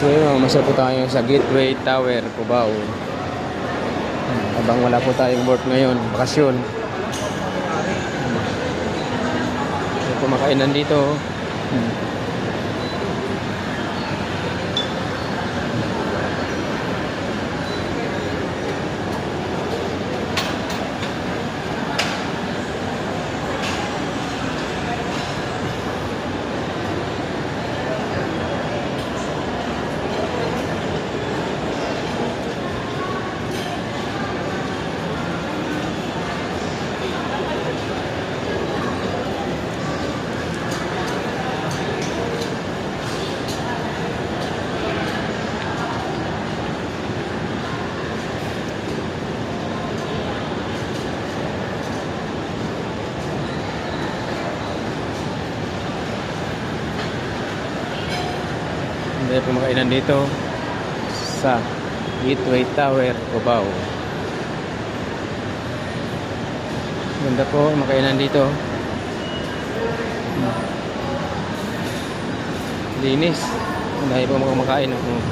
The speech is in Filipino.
So yun, masaya po tayo sa Gateway Tower, Cubao. Habang wala po tayong work ngayon, bakasyon. May kumakainan dito. Hmm. Hindi po makainan dito sa Gateway Tower, Cubao. Ganda po makainan dito. Linis. Dahil po kumakain. Oh.